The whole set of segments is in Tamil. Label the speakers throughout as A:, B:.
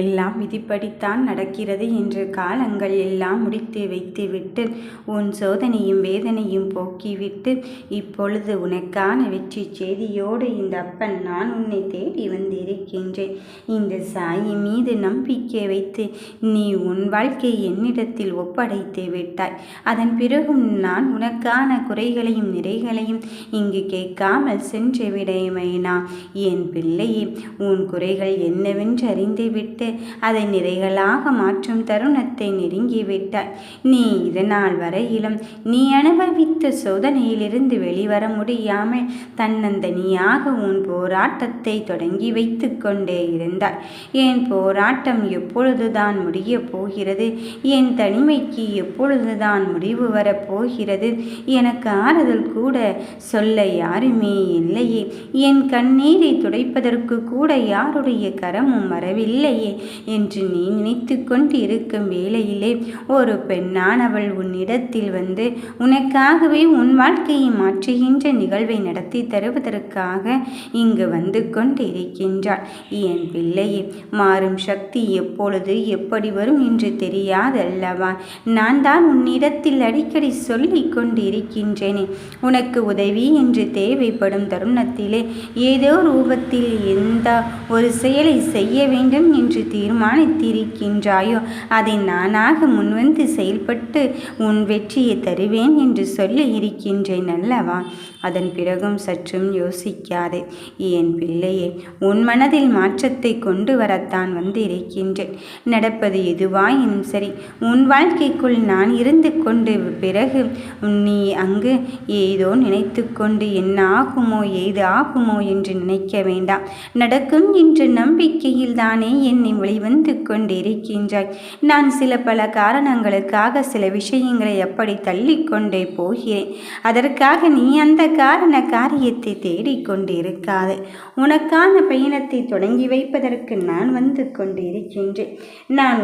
A: எல்லாம் விதிப்படித்தான் நடக்கிறது என்று காலங்கள் எல்லாம் முடித்து வைத்துவிட்டு உன் சோதனையும் வேதனையும் போக்கிவிட்டு இப்பொழுது உனக்கான வெற்றி செய்தியோடு இந்த அப்பன் நான் உன்னை தேடி வந்திருக்கின்றேன். இந்த சாயி மீது நம்பிக்கை வைத்து நீ உன் வாழ்க்கையை என்னிடத்தில் ஒப்படைத்து விட்டாய். அதன் பிறகும் நான் உனக்கான குறைகளையும் நிறைகளையும் இங்கு கேட்காமல் சென்று விடைமைனா? என் பிள்ளையே உன் குறைகள் என்னவென்று அறிந்துவிட்டு அதை நிறைகளாக மாற்றும் தருணத்தை நெருங்கிவிட்டாய் நீ இதனால் வரையிலும் நீ அனுபவித்த சோதனையிலிருந்து வெளிவர முடியாமல் தன்னந்தனியாக உன் போராட்டத்தை தொடங்கி வைத்து கொண்டே இருந்தாய். என் போராட்டம் எப்பொழுதுதான் முடியப் போகிறது? என் தனிமைக்கு எப்பொழுதுதான் முடிவு வரப்போகிறது எனக்கு ஆறுதல் கூட சொல்ல யாருமே இல்லையே. என் கண்ணீரை துடைப்பதற்கு கூட யாருடைய கரமும் வரவில்லையே. என்று நீ நினைத்து கொண்டு இருக்கும் வேளையிலே ஒரு பெண்ணானவள் உன்னிடத்தில் வந்து உனக்காகவே உன் வாழ்க்கையை மாற்றுகின்ற நிகழ்வை நடத்தி தருவதற்காக இங்கு வந்து கொண்டு இருக்கின்றாள் என் பிள்ளையே மாறும் சக்தி எப்பொழுது எப்படி வரும் என்று தெரியாதல்லவா? நான் தான் உன்னிடத்தில் அடிக்கடி சொல்லிக் கொண்டு இருக்கின்றேனே உனக்கு உதவி என்று தேவைப்படும் தருணத்திலே ஏதோ ரூபத்தில் எந்த ஒரு செயலை செய்ய வேண்டும் என்று தீர்மானித்திருக்கின்றாயோ? அதை நானாக முன்வந்து செயல்பட்டு உன் வெற்றியை தருவேன் என்று சொல்லி இருக்கின்றேன் அல்லவா? அதன் பிறகும் சற்றும் யோசிக்காதே. என் பிள்ளையே உன் மனதில் மாற்றத்தை கொண்டு வரத்தான் வந்து இருக்கின்றேன் நடப்பது எதுவாயினும் சரி உன் வாழ்க்கைக்குள் நான் இருந்து கொண்டு பிறகு நீ அங்கு ஏதோ நினைத்து கொண்டு என்ன ஆகுமோ ஏது ஆகுமோ என்று நினைக்க வேண்டாம். நடக்கும் என்ற நம்பிக்கையில் தானே என்னை வெளிவந்து கொண்டிருக்கின்றாய். நான் சில பல காரணங்களுக்காக சில விஷயங்களை அப்படி தள்ளிக்கொண்டே போகிறேன். அதற்காக நீ அந்த காரண காரியத்தை தேடிக்கொண்டிருக்காது உனக்கான பயணத்தை தொடங்கி வைப்பதற்கு நான் வந்து கொண்டிருக்கின்றேன். நான்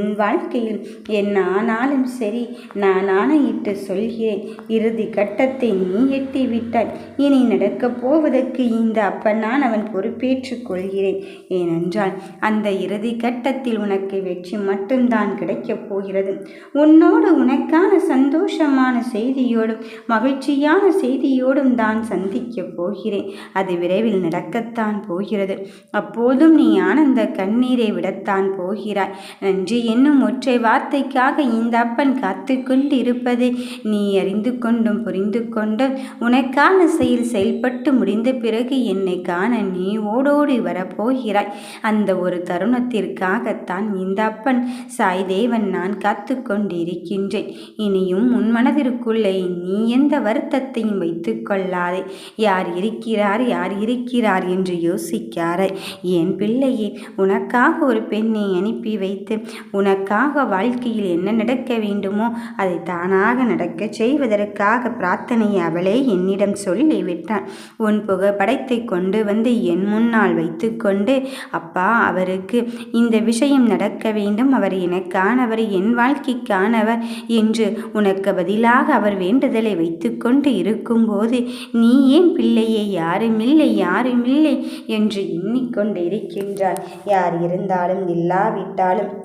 A: உன் வாழ்க்கையில் என்ன ஆனாலும் சரி நான் ஆணையிட்டு சொல்கிறேன். இறுதி கட்டத்தை நீ எட்டி விட்டாய் இனி நடக்கப் போவதற்கு இந்த அப்பனான் அவன் பொறுப்பேற்றுக் கொள்கிறேன். ஏனென்றால் அந்த இறுதி கட்டத்தில் உனக்கு வெற்றி மட்டும்தான் கிடைக்கப் போகிறது. உன்னோடு உனக்கான சந்தோஷமான செய்தியோடும் மகிழ்ச்சியான செய்தியோடும் தான் சந்திக்கப் போகிறேன். அது விரைவில் நடக்கத்தான் போகிறது. அப்போதும் நீ ஆனந்த கண்ணீரை விடத்தான் போகிறாய். நன்றி என்னும் ஒற்றை வார்த்தைக்காக இந்த அப்பன் காத்து கொண்டு இருப்பதை நீ அறிந்து கொண்டும் புரிந்து கொண்டும் உனக்கான செயல் செயல்பட்டு முடிந்த பிறகு என்னை காண நீ ஓடோடி வரப்போகிறாய் அந்த ஒரு தருணத்திற்காகத்தான் இந்த அப்பன் சாய் தேவன் நான் காத்து கொண்டிருக்கின்றேன் இனியும் உன் மனதிற்குள்ளே நீ எந்த வருத்தத்தையும் வைத்து கொள்ளாதே. யார் இருக்கிறார் யார் இருக்கிறார் என்று யோசிக்காரே என் பிள்ளையே உனக்காக ஒரு பெண்ணை அனுப்பி வைத்து உனக்காக வாழ்க்கையில் என்ன நடக்க வேண்டுமோ அதை தானாக நடக்கச் செய்வதற்காக பிரார்த்தனையை அவளே என்னிடம் சொல்லிவிட்டான் உன் புகைப்படத்தை கொண்டு வந்து என் முன்னால் வைத்துக்கொண்டு அப்பா அவருக்கு இந்த விஷயம் நடக்க வேண்டும். அவர் எனக்கானவர் என் வாழ்க்கைக்கானவர் என்று உனக்கு பதிலாக அவர் வேண்டுதலை வைத்துக்கொண்டு இருக்கும்போது நீ ஏன் பிள்ளையை யாருமில்லை யாருமில்லை என்று எண்ணிக்கொண்டு இருக்கின்றார் யார் இருந்தாலும் இல்லாவிட்டாலும்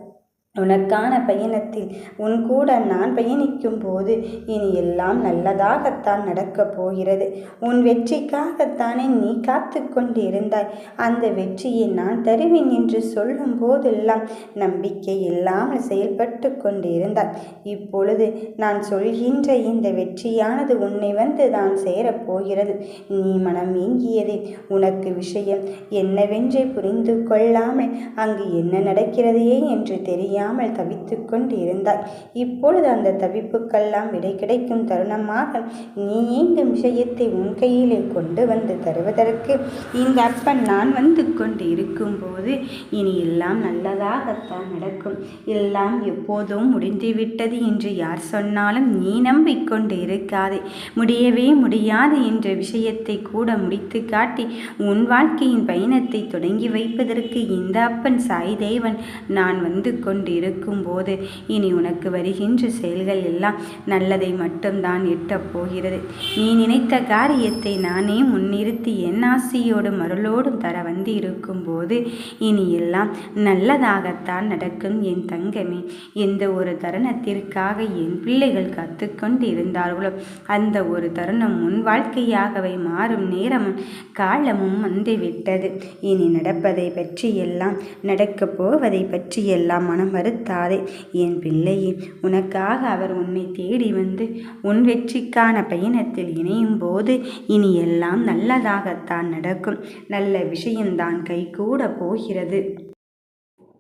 A: உனக்கான பயணத்தில் உன் கூட நான் பயணிக்கும் போது இனி எல்லாம் நல்லதாகத்தான் நடக்கப் போகிறது. உன் வெற்றிக்காகத்தானே நீ காத்து கொண்டு இருந்தாய் அந்த வெற்றியை நான் தருவேன் என்று சொல்லும் போதெல்லாம் நம்பிக்கை இல்லாமல் செயல்பட்டு கொண்டு இருந்தாய் இப்பொழுது நான் சொல்கின்ற இந்த வெற்றியானது உன்னை வந்து தான் சேரப்போகிறது நீ மனம் ஏங்கியது உனக்கு விஷயம் என்னவென்றே புரிந்து கொள்ளாமல் அங்கு என்ன நடக்கிறதையே என்று தெரியாமல் தெரியாமல் தவித்து கொண்டு இருந்தாய் இப்பொழுது அந்த தவிப்புக்கெல்லாம் விடை கிடைக்கும் தருணமாக நீ ஏங்கும் விஷயத்தை உன் கையிலே கொண்டு வந்து தருவதற்கு இந்த அப்பன் நான் வந்து கொண்டு இருக்கும்போது இனி எல்லாம் நல்லதாகத்தான் நடக்கும். எல்லாம் எப்போதும் முடிந்துவிட்டது என்று யார் சொன்னாலும் நீ நம்பிக்கொண்டு இருக்காதே முடியவே முடியாது என்ற விஷயத்தை கூட முடித்து காட்டி உன் வாழ்க்கையின் பயணத்தை தொடங்கி வைப்பதற்கு இந்த அப்பன் சாய் தேவன் நான் வந்து கொண்டு கொண்டு இருக்கும்போது இனி உனக்கு வருகின்ற செயல்கள் எல்லாம் நல்லதை மட்டும்தான் எட்டப் போகிறது. நீ நினைத்த காரியத்தை நானே முன்னிறுத்தி என் ஆசியோடும் அருளோடும் தர வந்து இருக்கும்போது இனி எல்லாம் நல்லதாகத்தான் நடக்கும் என் தங்கமே. எந்த ஒரு தருணத்திற்காக என் பிள்ளைகள் கற்றுக்கொண்டு இருந்தார்களோ அந்த ஒரு தருணம் உன் வாழ்க்கையாகவே மாறும் நேரமும் காலமும் வந்துவிட்டது. இனி நடப்பதை பற்றி எல்லாம் நடக்கப் போவதை பற்றியெல்லாம் மனம் வருத்தாதே. என் பிள்ளையே உனக்காக அவர் உன்னை தேடி வந்து உன் வெற்றிக்கான பயணத்தில் இணையும் போது இனி எல்லாம் நல்லதாகத்தான் நடக்கும். நல்ல விஷயம்தான் கைகூட போகிறது.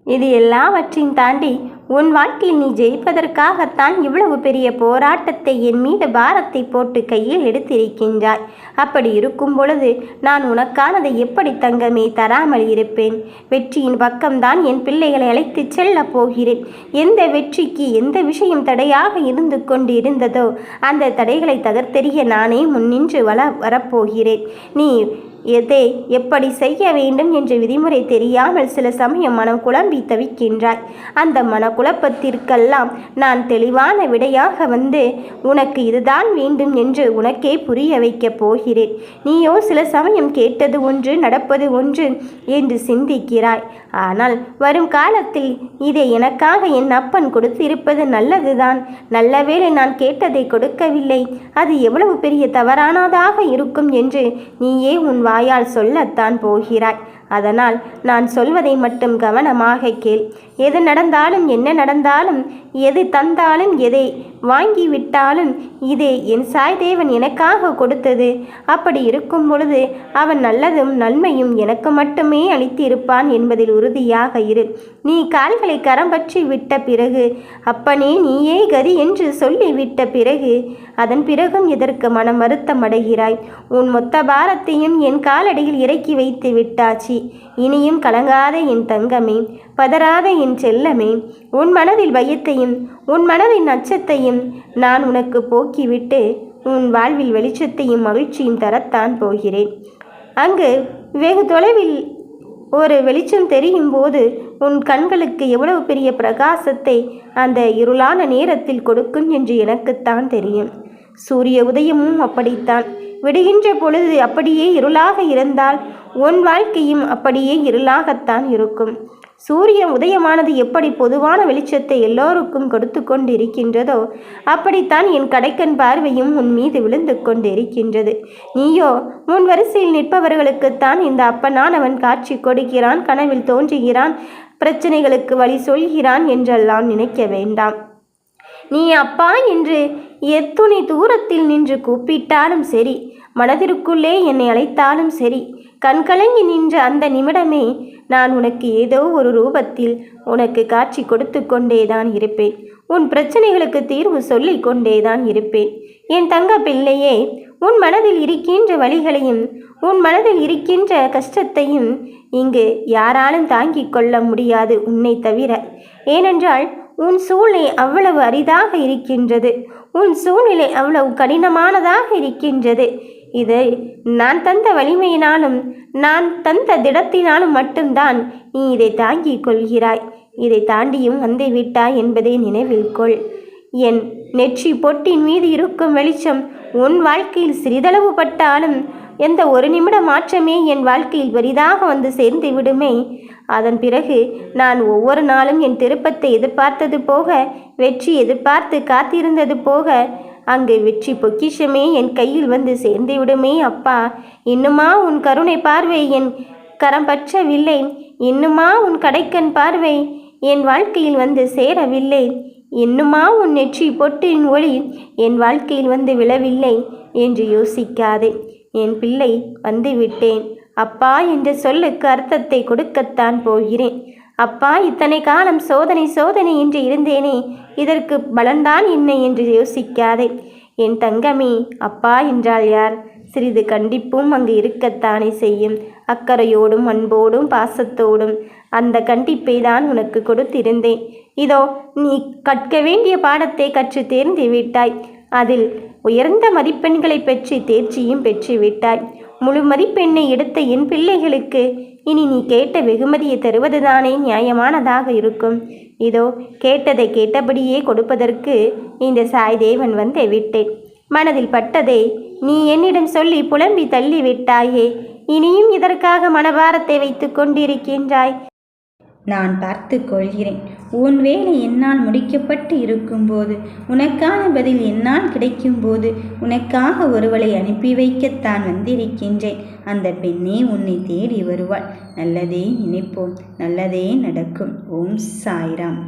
B: இது எல்லாவற்றையும் தாண்டி உன் வாழ்க்கையில் நீ ஜெயிப்பதற்காகத்தான் இவ்வளவு பெரிய போராட்டத்தை என் மீது பாரத்தை போட்டு கையில் எடுத்திருக்கின்றாய். அப்படி இருக்கும் பொழுது நான் உனக்கானதை எப்படி தங்கமே தராமல் இருப்பேன்? வெற்றியின் பக்கம்தான் என் பிள்ளைகளை அழைத்துச் செல்லப் போகிறேன். எந்த வெற்றிக்கு எந்த விஷயம் தடையாக இருந்து கொண்டு இருந்ததோ அந்த தடைகளை தகர்த்தெறிய நானே முன்னின்று வள வரப்போகிறேன். நீ எதை எப்படி செய்ய வேண்டும் என்ற விதிமுறை தெரியாமல் சில சமயம் மனம் குழம்பி தவிக்கின்றாய். அந்த மனக்குழப்பத்திற்கெல்லாம் நான் தெளிவான விடையாக வந்து உனக்கு இதுதான் வேண்டும் என்று உனக்கே புரிய வைக்கப் போகிறேன். நீயோ சில சமயம் கேட்டது ஒன்று நடப்பது ஒன்று என்று சிந்திக்கிறாய். ஆனால் வரும் காலத்தில் இதை எனக்காக என் அப்பன் கொடுத்திருப்பது நல்லதுதான். நல்லவேளை நான் கேட்டதை கொடுக்கவில்லை. அது எவ்வளவு பெரிய தவறானதாக இருக்கும் என்று நீயே உன் வாயால் சொல்லத்தான் போகிறாய். அதனால் நான் சொல்வதை மட்டும் கவனமாக கேள். எது நடந்தாலும் என்ன நடந்தாலும் எது தந்தாலும் எதை வாங்கிவிட்டாலும் இதே என் சாய்தேவன் எனக்காக கொடுத்தது. அப்படி இருக்கும் பொழுது அவன் நல்லதும் நன்மையும் எனக்கு மட்டுமே அளித்திருப்பான் என்பதில் உறுதியாக இரு. நீ கால்களை கரம் பற்றி விட்ட பிறகு அப்பனே நீயே கதி என்று சொல்லிவிட்ட பிறகு அதன் பிறகும் இதற்கு மனம் வருத்தம் அடைகிறாய் உன் மொத்த பாரத்தையும் என் காலடியில் இறக்கி வைத்து விட்டாச்சு. இனியும் கலங்காத என் தங்கமே பதறாத என் செல்லமே உன் மனதில் பயத்தையும் உன் மனதின் அச்சத்தையும் நான் உனக்கு போக்கிவிட்டு உன் வாழ்வில் வெளிச்சத்தையும் மகிழ்ச்சியும் தரத்தான் போகிறேன். அங்கு வெகு தொலைவில் ஒரு வெளிச்சம் தெரியும் போது உன் கண்களுக்கு எவ்வளவு பெரிய பிரகாசத்தை அந்த இருளான நேரத்தில் கொடுக்கும் என்று எனக்குத்தான் தெரியும். சூரிய உதயமும் அப்படித்தான். விடுகின்ற பொழுது அப்படியே இருளாக இருந்தால் உன் வாழ்க்கையும் அப்படியே இருளாகத்தான் இருக்கும். சூரியன் உதயமானது எப்படி பொதுவான வெளிச்சத்தை எல்லோருக்கும் கொடுத்து கொண்டு இருக்கின்றதோ அப்படித்தான் என் கடைக்கண் பார்வையும் உன் மீது விழுந்து கொண்டு இருக்கின்றது நீயோ உன் வரிசையில் நிற்பவர்களுக்குத்தான் இந்த அப்பனானவன் காட்சி கொடுக்கிறான் கனவில் தோன்றுகிறான் பிரச்சனைகளுக்கு வழி சொல்கிறான் என்றெல்லாம் நினைக்க வேண்டாம். நீ அப்பா என்று எத்துணை தூரத்தில் நின்று கூப்பிட்டாலும் சரி மனதிற்குள்ளே என்னை அழைத்தாலும் சரி கண்கலங்கி நின்ற அந்த நிமிடமே நான் உனக்கு ஏதோ ஒரு ரூபத்தில் உனக்கு காட்சி கொடுத்து கொண்டேதான் இருப்பேன். உன் பிரச்சனைகளுக்கு தீர்வு சொல்லி கொண்டேதான் இருப்பேன். என் தங்க பிள்ளையே உன் மனதில் இருக்கின்ற வழிகளையும் உன் மனதில் இருக்கின்ற கஷ்டத்தையும் இங்கு யாராலும் தாங்கிக் கொள்ள முடியாது உன்னை தவிர. ஏனென்றால் உன் சூழ்நிலை அவ்வளவு அரிதாக இருக்கின்றது. உன் சூழ்நிலை அவ்வளவு கடினமானதாக இருக்கின்றது. இது நான் தந்த வலிமையினாலும் நான் தந்த திடத்தினாலும் மட்டும்தான் நீ இதை தாங்கிக் கொள்கிறாய். இதை தாண்டியும் வந்து விட்டாய் என்பதை நினைவில் கொள். என் நெற்றி பொட்டின் மீது இருக்கும் வெளிச்சம் உன் வாழ்க்கையில் சிறிதளவு பட்டாலும் எந்த ஒரு நிமிட மாற்றமே என் வாழ்க்கையில் பெரிதாக வந்து சேர்ந்து விடுமே. அதன் பிறகு நான் ஒவ்வொரு நாளும் என் திருப்பத்தை எதிர்பார்த்தது போக வெற்றி எதிர்பார்த்து காத்திருந்தது போக அங்கு வெற்றி பொக்கிஷமே என் கையில் வந்து சேர்ந்து விடுமே அப்பா. இன்னுமா உன் கருணை பார்வை என் கரம் பற்றவில்லை. இன்னுமா உன் கடைக்கண் பார்வை என் வாழ்க்கையில் வந்து சேரவில்லை. இன்னுமா உன் நெற்றி பொட்டின் ஒளி என் வாழ்க்கையில் வந்து விழவில்லை என்று யோசிக்காதே. என் பிள்ளை வந்துவிட்டேன். அப்பா என்ற சொல்லுக்கு அர்த்தத்தை கொடுக்கத்தான் போகிறேன். அப்பா இத்தனை காலம் சோதனை சோதனை என்று இருந்தேனே இதற்கு பலன்தான் என்ன என்று யோசிக்காதே. என் தங்கமே அப்பா என்றால் யார்? சிறிது கண்டிப்பும் அங்கு இருக்கத்தானே செய்யும். அக்கறையோடும் அன்போடும் பாசத்தோடும் அந்த கண்டிப்பை தான் உனக்கு கொடுத்திருந்தேன். இதோ நீ கற்க வேண்டிய பாடத்தை கற்று தேர்ந்து விட்டாய். அதில் உயர்ந்த மதிப்பெண்களை பெற்று தேர்ச்சியும் பெற்று விட்டாய். முழு மதிப்பெண்ணை எடுத்த என் பிள்ளைகளுக்கு இனி நீ கேட்ட வெகுமதியை தருவதுதானே நியாயமானதாக இருக்கும். இதோ கேட்டதை கேட்டபடியே கொடுப்பதற்கு இந்த சாய் தேவன் வந்து விட்டேன். மனதில் பட்டதை நீ என்னிடம் சொல்லி புலம்பி தள்ளி விட்டாயே இனியும் இதற்காக மனபாரத்தை வைத்து கொண்டிருக்கின்றாய்.
A: நான் பார்த்து கொள்கிறேன். உன் வேலை என்னால் முடிக்கப்பட்டு இருக்கும்போது உனக்கான பதில் என்னால் கிடைக்கும்போது உனக்காக ஒருவளை அனுப்பி வைக்கத்தான் வந்திருக்கின்றேன். அந்த பெண்ணே உன்னை தேடி வருவாள். நல்லதே நினைப்போம். நல்லதே நடக்கும். ஓம் சாய்ராம்.